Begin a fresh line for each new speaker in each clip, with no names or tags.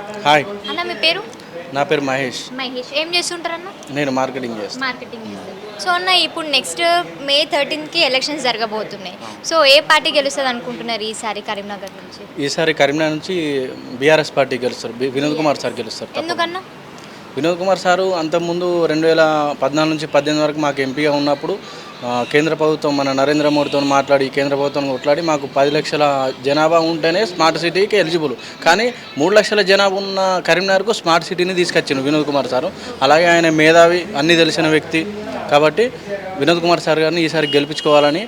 Hi.
అన్న మీ పేరు?
నా పేరు మహేష్.
మహేష్. ఏం చేస్తుంటారన్న?
నేను మార్కెటింగ్ చేస్తాను
మార్కెటింగ్ సో అన్న ఇప్పుడు నెక్స్ట్ మే థర్టీన్త్కి ఎలక్షన్స్ జరగబోతున్నాయి. సో ఏ పార్టీ గెలుస్తుంది అనుకుంటున్నారు ఈసారి కరీంనగర్ నుంచి?
ఈసారి కరీంనగర్ నుంచి బీఆర్ఎస్ పార్టీ గెలుస్తారు. బి- వినోద్ కుమార్ సార్ గెలుస్తారు తప్పకుండా.
ఎందుకన్నా?
వినోద్ కుమార్ సారు అంతకుముందు రెండు వేల పద్నాలుగు నుంచి పద్దెనిమిది వరకు మాకు ఎంపీగా ఉన్నప్పుడు కేంద్ర ప్రభుత్వం మన నరేంద్ర మోడీతో మాట్లాడి కేంద్ర ప్రభుత్వం కొట్లాడి మాకు పది లక్షల జనాభా ఉంటేనే స్మార్ట్ సిటీకి ఎలిజిబుల్. కానీ మూడు లక్షల జనాభా ఉన్న కరీంనగర్కు స్మార్ట్ సిటీని తీసుకొచ్చిండు వినోద్ కుమార్ సారు. అలాగే ఆయన మేధావి అన్నీ తెలిసిన వ్యక్తి. కాబట్టి వినోద్ కుమార్ సార్ గారిని ఈసారి గెలిపించుకోవాలని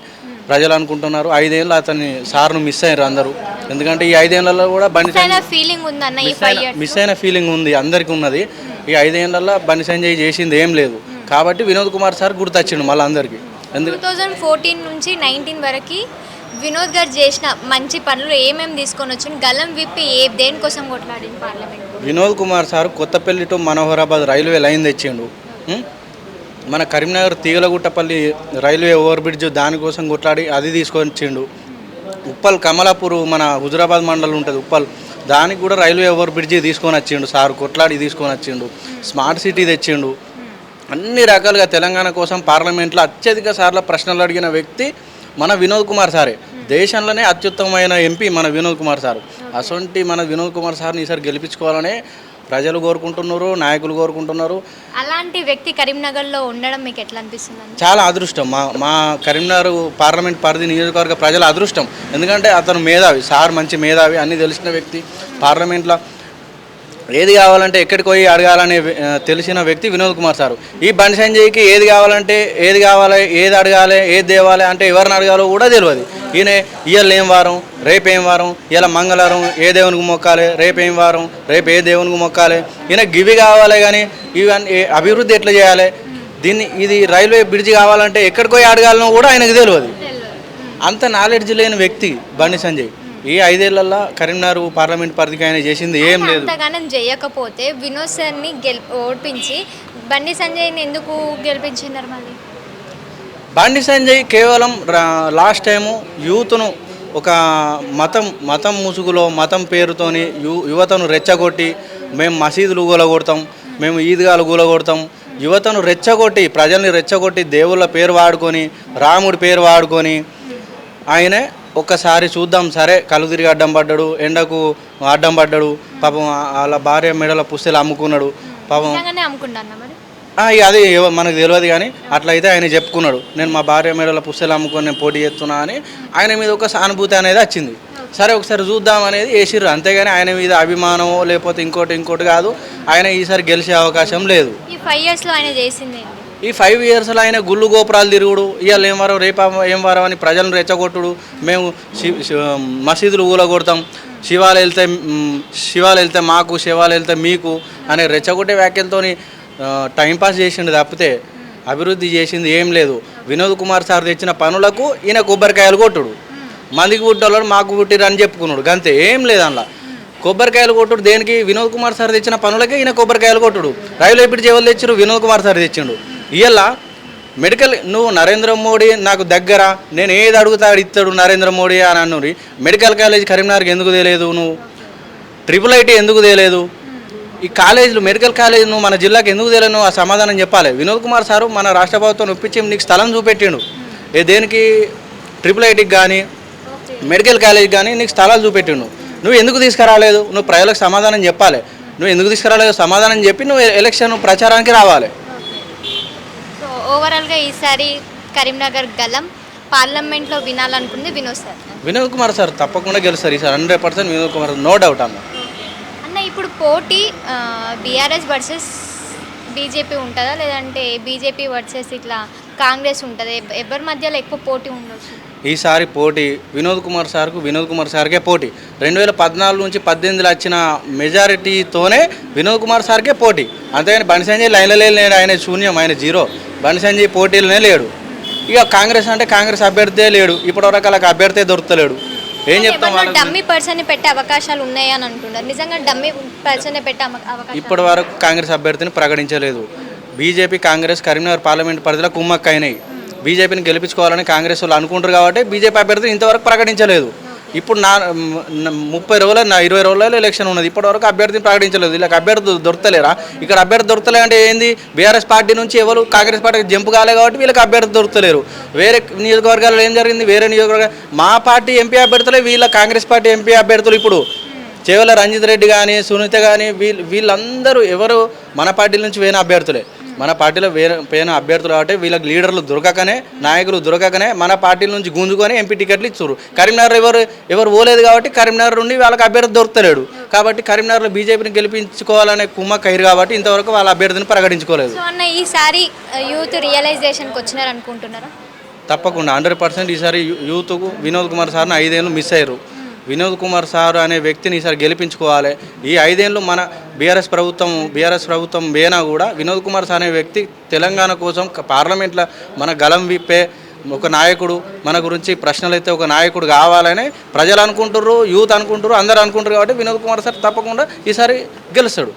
ప్రజలు అనుకుంటున్నారు. ఐదేళ్ళు అతన్ని సార్ను మిస్ అయ్యారు అందరూ. ఎందుకంటే ఈ ఐదేళ్ళలో కూడా బండి
ఫీలింగ్ ఇయర్స్
మిస్ అయిన ఫీలింగ్ ఉంది అందరికీ ఉన్నది. ఈ ఐదేళ్ళలో బండి సంజయ్ చేసింది ఏం లేదు. కాబట్టి వినోద్ కుమార్ సార్ గుర్తొచ్చిండు మళ్ళీ అందరికీ.
టూ థౌజండ్ ఫోర్టీన్ నుంచి నైన్టీన్ వరకు వినోద్ గారు చేసిన మంచి పనులు ఏమేమి తీసుకొని వచ్చి గల్లం విప్పి ఏ దేనికోసం కొట్లాడింది parliament?
Vinod Kumar sir Kothapalli to Manoharabad railway line తెచ్చిండు? మన Karimnagar Teegalaguttapalli railway over bridge దానికోసం కొట్లాడి అది తీసుకొని వచ్చిండు. ఉప్పల్ కమలాపూర్ మన హుజరాబాద్ మండలం ఉంటుంది ఉప్పల్. దానికి కూడా రైల్వే ఓవర్ బ్రిడ్జి తీసుకొని వచ్చిండు సార్ కొట్లాడి తీసుకొని వచ్చిండు. స్మార్ట్ సిటీ తెచ్చిండు. అన్ని రకాలుగా తెలంగాణ కోసం పార్లమెంట్లో అత్యధిక సార్లు ప్రశ్నలు అడిగిన వ్యక్తి మన వినోద్ కుమార్ సారే. దేశంలోనే అత్యుత్తమమైన ఎంపీ మన వినోద్ కుమార్ సార్. అసొంటి మన వినోద్ కుమార్ సార్ని ఈసారి గెలిపించుకోవాలని ప్రజలు కోరుకుంటున్నారు నాయకులు కోరుకుంటున్నారు.
అలాంటి వ్యక్తి కరీంనగర్లో ఉండడం మీకు ఎట్లా అనిపిస్తుంది
చాలా అదృష్టం. మా మా కరీంనగర్ పార్లమెంట్ పరిధి నియోజకవర్గ ప్రజల అదృష్టం. ఎందుకంటే అతను మేధావి సార్ మంచి మేధావి అన్ని తెలిసిన వ్యక్తి. పార్లమెంట్లో ఏది కావాలంటే ఎక్కడికి పోయి అడగాలనే తెలిసిన వ్యక్తి వినోద్ కుమార్ సార్. ఈ బండి సంజయ్కి ఏది కావాలంటే ఏది కావాలి ఏది అడగాలి ఏది తేవాలి అంటే ఎవరిని అడగాలో కూడా తెలియదు ఈయన ఇవాళ ఏం వారం రేపు ఏం వారం ఇలా మంగళవారం ఏ దేవునికి మొక్కాలి రేపు ఏం వారం రేపు ఏ దేవునికి మొక్కాలి. ఈయన గివి కావాలి కానీ ఇవన్నీ అభివృద్ధి ఎట్లా చేయాలి? దీన్ని ఇది రైల్వే బ్రిడ్జ్ కావాలంటే ఎక్కడికి పోయి అడగాలనో కూడా ఆయనకు తెలియదు అంత నాలెడ్జ్ లేని వ్యక్తి బండి సంజయ్. ఈ ఐదేళ్ళలో కరీంనగర్ పార్లమెంట్ పరిధికి ఆయన చేసింది ఏం లేదు.
అంతగానం చేయకపోతే వినోద్ సార్ని గెల్ ఓడిపించి బండి సంజయ్ని ఎందుకు గెలిపించినారు మళ్ళీ?
బండి సంజయ్ కేవలం రా- లాస్ట్ టైము యూత్ను ఒక మతం మతం ముసుగులో మతం పేరుతోని యు యువతను రెచ్చగొట్టి మేము మసీదులు కూలగొడతాం మేము ఈద్గాలు కూలగొడతాం యువతను రెచ్చగొట్టి ప్రజల్ని రెచ్చగొట్టి దేవుళ్ళ పేరు వాడుకొని రాముడి పేరు వాడుకొని ఆయనే ఒక్కసారి చూద్దాం. సరే కళ్ళు తిరిగి అడ్డం పడ్డాడు. ఎండకు అడ్డం పడ్డాడు. పాపం వాళ్ళ భార్య మెడల పుస్తలు అమ్ముకున్నాడు. పాపం ఇక అది మనకు తెలియదు కానీ అట్లయితే ఆయన చెప్పుకున్నాడు. నేను మా భార్య మేడల పుస్తలు అమ్ముకొని నేను పోటీ చేస్తున్నా అని ఆయన మీద ఒక సానుభూతి అనేది వచ్చింది. సరే ఒకసారి చూద్దాం అనేది వేసిర్రు. అంతేగాని ఆయన మీద అభిమానమో లేకపోతే ఇంకోటి ఇంకోటి కాదు. ఆయన ఈసారి గెలిచే అవకాశం లేదు.
ఈ ఫైవ్ ఇయర్స్లో ఆయన చేసింది
ఈ ఫైవ్ ఇయర్స్లో ఆయన గుళ్ళు గోపురాలు తిరుగుడు ఇవాళ ఏం వారం రేపు ఏం వారం అని ప్రజలను రెచ్చగొట్టుడు. మేము మసీదులు ఊలగొడతాం. శివాలు వెళ్తే శివాలు వెళ్తే మాకు శివాలు వెళ్తే మీకు అనే రెచ్చగొట్టే వ్యాఖ్యలతోని టైంపాస్ చేసిండు తప్పితే అభివృద్ధి చేసింది ఏం లేదు. వినోద్ కుమార్ సార్ తెచ్చిన పనులకు ఈయన కొబ్బరికాయలు కొట్టుడు. మందికి పుట్టాలని మాకు పుట్టిరు అని చెప్పుకున్నాడు. గంతే ఏం లేదు అందులో. కొబ్బరికాయలు కొట్టుడు దేనికి? వినోద్ కుమార్ సార్ తెచ్చిన పనులకే ఈయన కొబ్బరికాయలు కొట్టుడు. రైలు ఎప్పుడు ఎవరు తెచ్చారు వినోద్ కుమార్ సార్ తెచ్చిండు. ఇవాళ మెడికల్ నువ్వు నరేంద్ర మోడీ నాకు దగ్గర నేను ఏది అడుగుతాడు ఇస్తాడు నరేంద్ర మోడీ అని అన్నది మెడికల్ కాలేజ్ కరీంనగర్కి ఎందుకు తెలియదు నువ్వు? ట్రిపుల్ ఐటీ ఎందుకు తెలియదు ఈ కాలేజీలు మెడికల్ కాలేజ్ నువ్వు మన జిల్లాకి ఎందుకు తెలియదు ఆ సమాధానం చెప్పాలి. వినోద్ కుమార్ సారు మన రాష్ట్ర ప్రభుత్వం ఒప్పించి నీకు స్థలం చూపెట్టిండు. ఏ దేనికి? ట్రిపుల్ ఐటీకి కానీ మెడికల్ కాలేజ్ కానీ నీకు స్థలాలు చూపెట్టిండు. నువ్వు ఎందుకు తీసుకురాలేదు? నువ్వు ప్రజలకు సమాధానం చెప్పాలి. నువ్వు ఎందుకు తీసుకురాలేదు? సమాధానం చెప్పి నువ్వు ఎలక్షన్ ప్రచారానికి రావాలి.
ఓవరాల్గా ఈసారి కరీంనగర్ గలం పార్లమెంట్లో వినాలనుకుంది వినోద్ సార్.
వినోద్ కుమార్ సార్ తప్పకుండా గెలుస్తారు ఈసారి hundred percent Vinod Kumar no doubt అన్న.
అన్న ఇప్పుడు పోటీ బీఆర్ఎస్ వర్సెస్ బీజేపీ ఉంటుందా? లేదంటే బీజేపీ వర్సెస్ ఇట్లా కాంగ్రెస్ ఉంటుంది? ఎవరి మధ్యలో ఎక్కువ పోటీ ఉండొచ్చు?
ఈసారి పోటీ వినోద్ కుమార్ సార్కు వినోద్ కుమార్ సార్కే పోటీ. రెండు వేల పద్నాలుగు నుంచి పద్దెనిమిదిలో వచ్చిన మెజారిటీతోనే వినోద్ కుమార్ సార్కే పోటీ. అంతేగాని బండి సంజయ్ లైన్లో లేడు ఆయన శూన్యం ఆయన జీరో. బండి సంజయ్ పోటీలోనే లేడు. ఇక కాంగ్రెస్ అంటే కాంగ్రెస్ అభ్యర్థే లేడు. ఇప్పటివరకు వాళ్ళకి అభ్యర్థే దొరుకుతలేడు. ఏం చెప్తాం వాళ్ళకి?
డమ్మీ పర్సన్ పెట్టే అవకాశాలు ఉన్నాయి అని అంటున్నారు. నిజంగా డమ్మీ పర్సన్ పెట్టే అవ- అవకాశం
ఇప్పటి వరకు కాంగ్రెస్ అభ్యర్థిని ప్రకటించలేదు. బీజేపీ కాంగ్రెస్ కరీంనగర్ పార్లమెంట్ పరిధిలో కుమ్మక్క అయినాయి బీజేపీని గెలిపించుకోవాలని కాంగ్రెస్ వాళ్ళు అనుకుంటారు కాబట్టి బీజేపీ అభ్యర్థిని ఇంతవరకు ప్రకటించలేదు. ఇప్పుడు నా ముప్పై రోజుల నా ఇరవై రోజులలో ఎలక్షన్ ఉన్నది. ఇప్పటివరకు అభ్యర్థిని ప్రకటించలేదు. ఇలా అభ్యర్థి దొరకలేరా? ఇక్కడ అభ్యర్థి దొరకలే అంటే ఏంది? బీఆర్ఎస్ పార్టీ నుంచి ఎవరు కాంగ్రెస్ పార్టీకి జంపు కాలే కాబట్టి వీళ్ళకి అభ్యర్థి దొరకలేరు వేరే నియోజకవర్గాల్లో ఏం జరిగింది? వేరే నియోజకవర్గ మా పార్టీ ఎంపీ అభ్యర్థులే వీళ్ళ కాంగ్రెస్ పార్టీ ఎంపీ అభ్యర్థులు ఇప్పుడు. చేవల రంజిత్ రెడ్డి కానీ సునీత కానీ వీళ్ళు వీళ్ళందరూ ఎవరు మన పార్టీ నుంచి వేరే అభ్యర్థులే. మన పార్టీలో వేరే పోయిన అభ్యర్థులు కాబట్టి వీళ్ళకి లీడర్లు దొరకకనే నాయకులు దొరకకనే మన పార్టీ నుంచి గుంజుకొని ఎంపీ టికెట్లు ఇచ్చారు కరీంనగర్ ఎవరు ఎవరు పోలేదు కాబట్టి కరీంనగర్ నుండి వాళ్ళకి అభ్యర్థి దొరకలేడు కాబట్టి కరీంనగర్లో బీజేపీని గెలిపించుకోవాలనే కుమ్మ కైరు కాబట్టి ఇంతవరకు వాళ్ళ అభ్యర్థిని ప్రకటించుకోలేదు.
అన్న ఈసారి యూత్ రియలైజేషన్కి వచ్చినారు అనుకుంటున్నారా
తప్పకుండా. హండ్రెడ్ పర్సెంట్ ఈసారి యూత్కు వినోద్ కుమార్ సార్ని ఐదేళ్ళు మిస్ అయ్యారు. వినోద్ కుమార్ సార్ అనే వ్యక్తిని ఈసారి గెలిపించుకోవాలి. ఈ ఐదేళ్ళు మన బీఆర్ఎస్ ప్రభుత్వం బీఆర్ఎస్ ప్రభుత్వం వేనా కూడా వినోద్ కుమార్ సార్ అనే వ్యక్తి తెలంగాణ కోసం పార్లమెంట్లో మన గలం విప్పే ఒక నాయకుడు మన గురించి ప్రశ్నలు అయితే ఒక నాయకుడు కావాలని ప్రజలు అనుకుంటున్నారు యూత్ అనుకుంటారు అందరు అనుకుంటారు కాబట్టి వినోద్ కుమార్ సార్ తప్పకుండా ఈసారి గెలుస్తాడు.